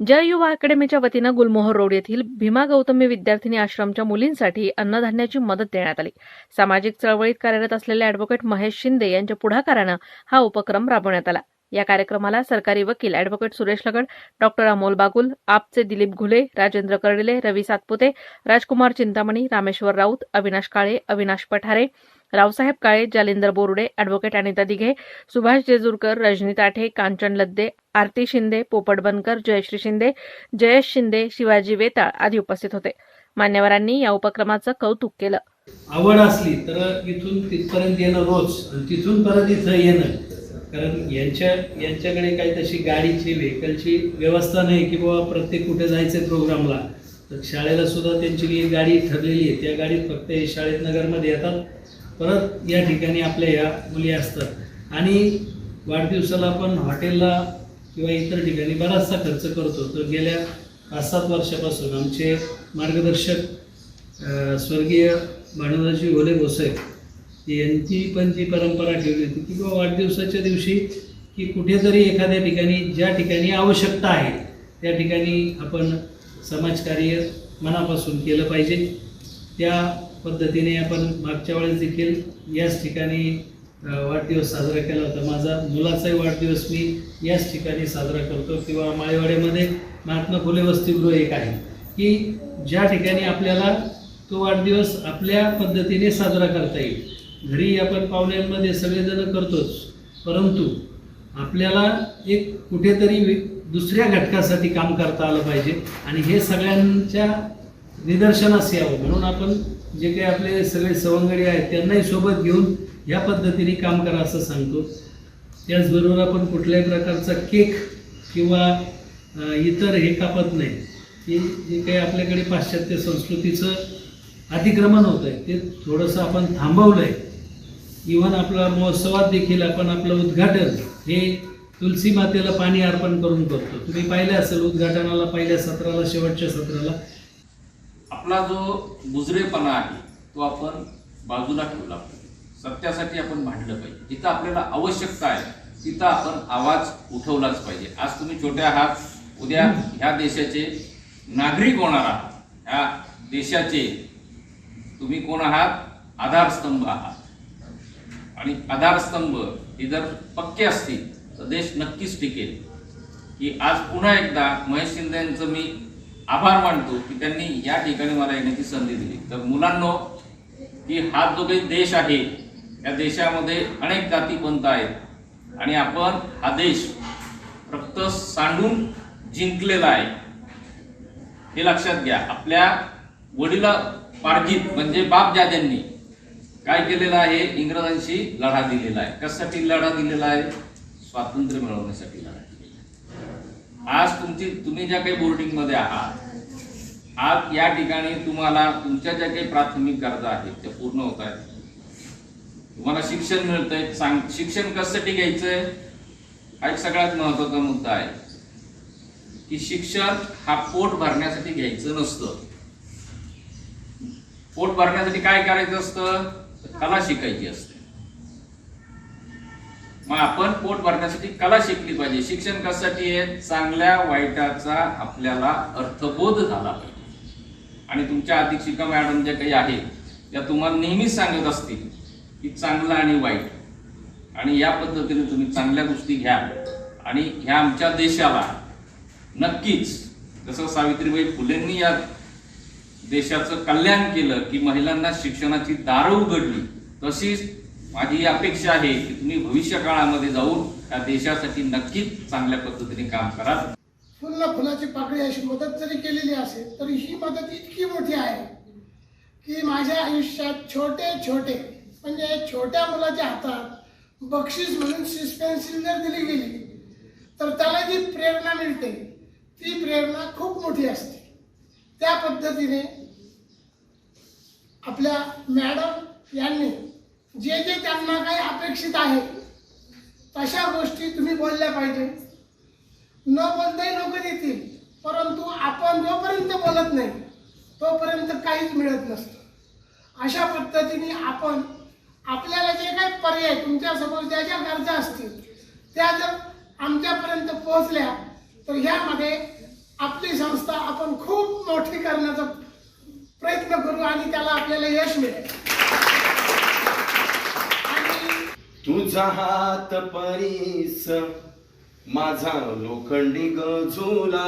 जय युवा अकॅडमीच्या वतीनं गुलमोहर रोड येथील भीमा गौतमी विद्यार्थिनी आश्रमच्या मुलींसाठी अन्नधान्याची मदत देण्यात आली. सामाजिक चळवळीत कार्यरत असलेले अॅडव्होकेट महेश शिंदे यांच्या पुढाकारानं हा उपक्रम राबवण्यात आला. या कार्यक्रमाला सरकारी वकील अॅडव्होकेट सुरेश लगड डॉक्टर अमोल बागुल आपचे दिलीप घुले राजेंद्र कर्डिले रवी सातपुते राजकुमार चिंतामणी रामेश्वर राऊत अविनाश काळे अविनाश पठारे रावसाहेब काळे जालिंदर बोर्डे अॅडव्होकेट अनिता दिघे सुभाष जेजूरकर रजनी ताठे कांचन लद्दे आरती शिंदे पोपट बनकर जयश्री शिंदे जयेश शिंदे शिवाजी वेताळ आदी उपस्थित होते. मान्यवरांनी या उपक्रमाचं कौतुक केलं. आवड असली तर इथून तिथपर्यंत येणं रोज आणि तिथून परत इथं येणं. कारण यांच्या यांच्याकडे काही तशी गाडीची व्हेकलची व्यवस्था नाही की बाबा प्रत्येक कुठे जायचं प्रोग्रामला. तर शाळेला सुद्धा त्यांची गाडी ठरलेली आहे त्या गाडीत फक्त हे शाळेत नगरमध्ये येतात. परत या ठिकाणी आपल्या या मुली असतात. आणि वाढदिवसाला आपण हॉटेलला किंवा इतर ठिकाणी बराचसा खर्च करतो. तर गेल्या पाच सात वर्षापासून आमचे मार्गदर्शक स्वर्गीय भानुदाजी घोले गोसाई यांची पण जी परंपरा ठेवली होती की किंवा वाढदिवसाच्या दिवशी की कुठेतरी एखाद्या ठिकाणी ज्या ठिकाणी आवश्यकता आहे त्या ठिकाणी आपण समाजकार्य मनापासून केलं पाहिजे. त्या पद्धतीने आपण मागच्या वेळेस देखील याच ठिकाणी वाढदिवस साजरा केला होता. माझा मुलाचाही वाढदिवस मी याच ठिकाणी साजरा करतो किंवा माळेवाड्यामध्ये महात्मा फुले वसतिगृह एक आहे की ज्या ठिकाणी आपल्याला तो वाढदिवस आपल्या पद्धतीने साजरा करता येईल. घरी आपण पाहुण्यांमध्ये सगळेजण करतोच परंतु आपल्याला एक कुठेतरी दुसऱ्या घटकासाठी काम करता आलं पाहिजे आणि हे सगळ्यांच्या निदर्शनास यावं. म्हणून आपण जे काही आपले सगळे सवंगडी आहेत त्यांनाही सोबत घेऊन या पद्धतीने काम करा असं सांगतो. त्याचबरोबर आपण कुठल्याही प्रकारचा केक किंवा इतर हे कापत नाही. की जे काही आपल्याकडे पाश्चात्य संस्कृतीचं अतिक्रमण होतं आहे ते थोडंसं आपण थांबवलं आहे इव्हन आपला महोत्सवात देखील आपण आपलं उद्घाटन हे तुलसी मातेला पाणी अर्पण करून करतो. तुम्ही पाहिलं असेल उद्घाटनाला पहिल्या सत्राला शेवटच्या सत्राला. आपला जो बुजरेपणा आहे तो आपण बाजूला ठेवला पाहिजे. सत्यासाठी आपण भांडलं पाहिजे. जिथं आपल्याला आवश्यकता आहे तिथं आपण आवाज उठवलाच पाहिजे. आज तुम्ही छोटे आहात उद्या ह्या देशाचे नागरिक होणार आहात. ह्या देशाचे तुम्ही कोण आहात? आधारस्तंभ आहात. आणि आधारस्तंभ हे जर पक्के असतील तर देश नक्कीच टिकेल. की आज पुन्हा एकदा महेश शिंदे यांचं मी आभार मानतो की त्यांनी या ठिकाणी मला येण्याची संधी दिली. तर मुलांनो की हा जो काही देश आहे या देशामध्ये अनेक जाती पंत आहेत आणि आपण हा देश फक्त सांडून जिंकलेला आहे. हे लक्षात घ्या. आपल्या वडिला पार्जित म्हणजे बाप जाद्यांनी काय केलेलं आहे? इंग्रजांशी लढा दिलेला आहे. कशासाठी लढा दिलेला आहे? स्वातंत्र्य मिळवण्यासाठी लढा दिलेला आज तुमची तुम्ही ज्या काही बोर्डिंगमध्ये आहात आज या ठिकाणी तुम्हाला तुमच्या ज्या काही प्राथमिक गरजा आहेत त्या पूर्ण होत आहेत. तुम्हाला शिक्षण मिळतंय सांग शिक्षण कशासाठी घ्यायचंय? हा एक सगळ्यात महत्त्वाचा मुद्दा आहे. की शिक्षण हा पोट भरण्यासाठी घ्यायचं नसतं. पोट भरण्यासाठी काय करायचं असतं? कला शिकायची असते. मग आपण पोट भरण्यासाठी कला शिकली पाहिजे. शिक्षण कशासाठी आहे? चांगल्या वाईटाचा आपल्याला अर्थबोध झाला पाहिजे. आणि तुमच्या अधीक्षिका मॅडम ज्या काही आहेत त्या तुम्हाला नेहमीच सांगत असतील की चांगलं आणि वाईट. आणि या पद्धतीने तुम्ही चांगल्या गोष्टी घ्या. आणि ह्या आमच्या देशाला नक्कीच जसं सावित्रीबाई फुलेंनी या देशाचं कल्याण केलं की महिलांना शिक्षणाची दारं उघडली तशीच माझी अपेक्षा आहे की तुम्ही भविष्य काळामध्ये जाऊन या देशासाठी नक्कीच चांगल्या पद्धतीने काम करा फुलला फुलाची पाकळी अशी मदत जरी केलेली असेल तरी ही मदत इतकी मोठी आहे की माझ्या आयुष्यात छोटे छोटे म्हणजे छोट्या मुलाच्या हातात बक्षीस म्हणून सिस्पेन्सिल जर दिली गेली तर त्याला जी प्रेरणा मिळते ती प्रेरणा खूप मोठी असते. त्या पद्धतीने आपल्या मॅडम यांनी जे जे त्यांना काही अपेक्षित आहे तशा गोष्टी तुम्ही बोलल्या पाहिजे. न बोलताही लोक देतील परंतु आपण जोपर्यंत बोलत नाही तोपर्यंत काहीच मिळत नसतं. अशा पद्धतीने आपण आपल्याला जे काही पर्याय तुमच्यासमोर ज्या ज्या गरजा असतील त्या जर आमच्यापर्यंत पोहोचल्या तर ह्यामध्ये आपली संस्था आपण खूप मोठी करण्याचा प्रयत्न करू आणि त्याला आपल्याला यश मिळेल. तुझा हात परीस माझा लोखंडी गजूला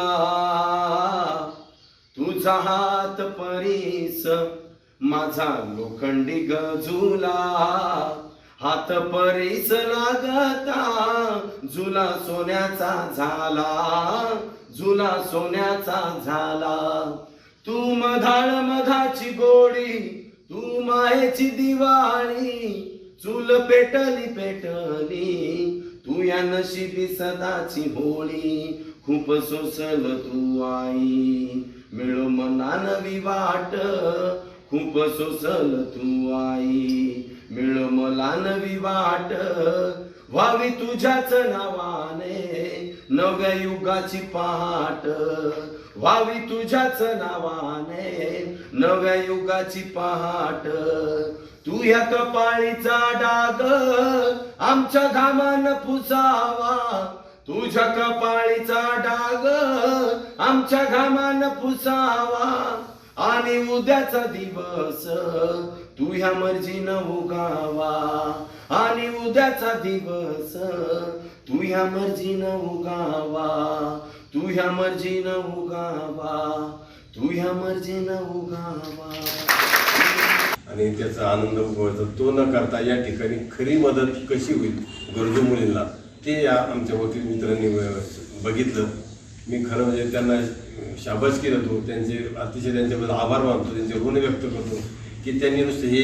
तुझा हात परीस माझा लोखंडी गजूला हात परीस लागता जुला सोन्याचा झाला जुला सोन्याचा झाला. तू मधाळ मधाची गोडी तू मायेची दिवाळी चूल पेटली पेटली तू या नशिबी सदाची होळी खूप सोसल तू आई. मिळो मनान विवाट वाट खूप सोसल तू आई. मिळो मला नवी वाट व्हावी तुझ्याच नावाने नव्या युगाची पहाट. वावी तुझ्याच नावाने नव्या युगाची पहाट. तू ह्या कपाळीचा डाग आमच्या घामान पुसावा. तुझ्या कपाळीचा डाग आमच्या घामान पुसावा. आणि उद्याचा दिवस तू ह्या मर्जीनं उगावा. आणि उद्याचा दिवस तू ह्या मर्जीनं उगावा. तू ह्या मर्जीनं उगावा तू ह्या मर्जीनं उगावा. आणि त्याचा आनंद उगवायचा तो न करता या ठिकाणी खरी मदत कशी होईल गरजू मुलींना ते या आमच्या वकील मित्रांनी बघितलं. मी खरं म्हणजे त्यांना शाबासकी देतो त्यांचे अतिशय त्यांच्याबद्दल आभार मानतो त्यांचे ऋण व्यक्त करतो की त्यांनी नुसतं हे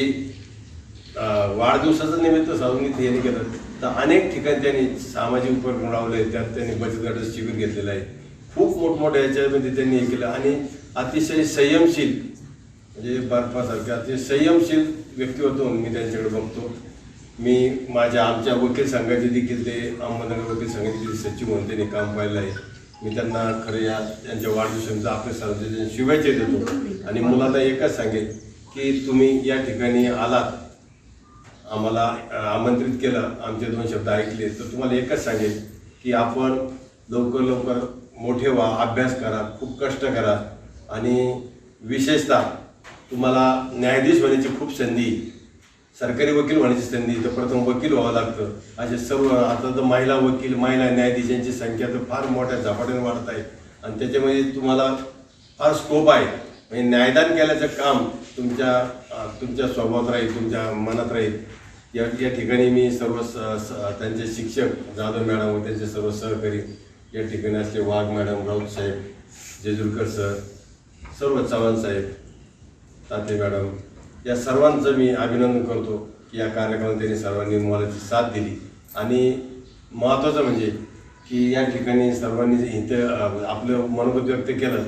वाढदिवसाचं निमित्त साधून यांनी केलं. तर अनेक ठिकाणी त्यांनी सामाजिक उपक्रम लावले त्यात त्यांनी बचत गटाचं शिबिर घेतलेलं आहे. खूप मोठमोठ्या याच्यामध्ये त्यांनी हे केलं. आणि अतिशय संयमशील म्हणजे बर्फासारख्या अतिशय संयमशील व्यक्तिमत्व मी त्यांच्याकडे बघतो. मी माझ्या आमच्या वकील संघाचे देखील ते अहमदनगर वकील संघाचे सचिव म्हणून त्यांनी काम पाहिलं आहे. मी त्यांना खरं या त्यांच्या वाढदिवसांचा आपल्या सर्वांच्या शुभेच्छा देतो. आणि मुलांना एकच सांगेल की तुम्ही या ठिकाणी आलात. आम्हाला आमंत्रित केलं आमचे दोन शब्द ऐकले. तर तुम्हाला एकच सांगेल की आपण लवकर लवकर मोठे व्हा अभ्यास करा खूप कष्ट करा. आणि विशेषतः तुम्हाला न्यायाधीश होण्याची खूप संधी सरकारी वकील होण्याची संधी तर प्रथम वकील व्हावं लागतं. असे सर्व आता तर महिला वकील महिला न्यायाधीश यांची संख्या तर फार मोठ्या झपाट्याने वाढत आहे. आणि त्याच्यामध्ये तुम्हाला फार स्कोप आहे. म्हणजे न्यायदान केल्याचं काम तुमच्या तुमच्या स्वभावात राहील तुमच्या मनात राहील. या या ठिकाणी मी सर्व स- स- त्यांचे शिक्षक जाधव मॅडम व त्यांचे सर्व सहकारी या ठिकाणी असले वाघ मॅडम राऊत साहेब जेजुरकर सर सर्व चव्हाण साहेब ताते मॅडम या सर्वांचं मी अभिनंदन करतो की या कार्यक्रमात त्यांनी सर्वांनी मोलाची साथ दिली. आणि महत्त्वाचं म्हणजे की या ठिकाणी सर्वांनी इथं आपलं मनोगत व्यक्त केलं.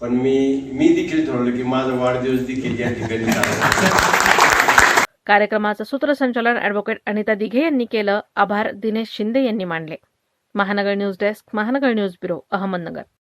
पण मी मी देखील ठरवलं की माझा वाढदिवस देखील या ठिकाणी कार्यक्रमाचं सूत्रसंचालन अॅडव्होकेट अनिता दिघे यांनी केलं. आभार. दिनेश शिंदे यांनी मानले Mahanagar news desk Mahanagar news bureau Ahmednagar.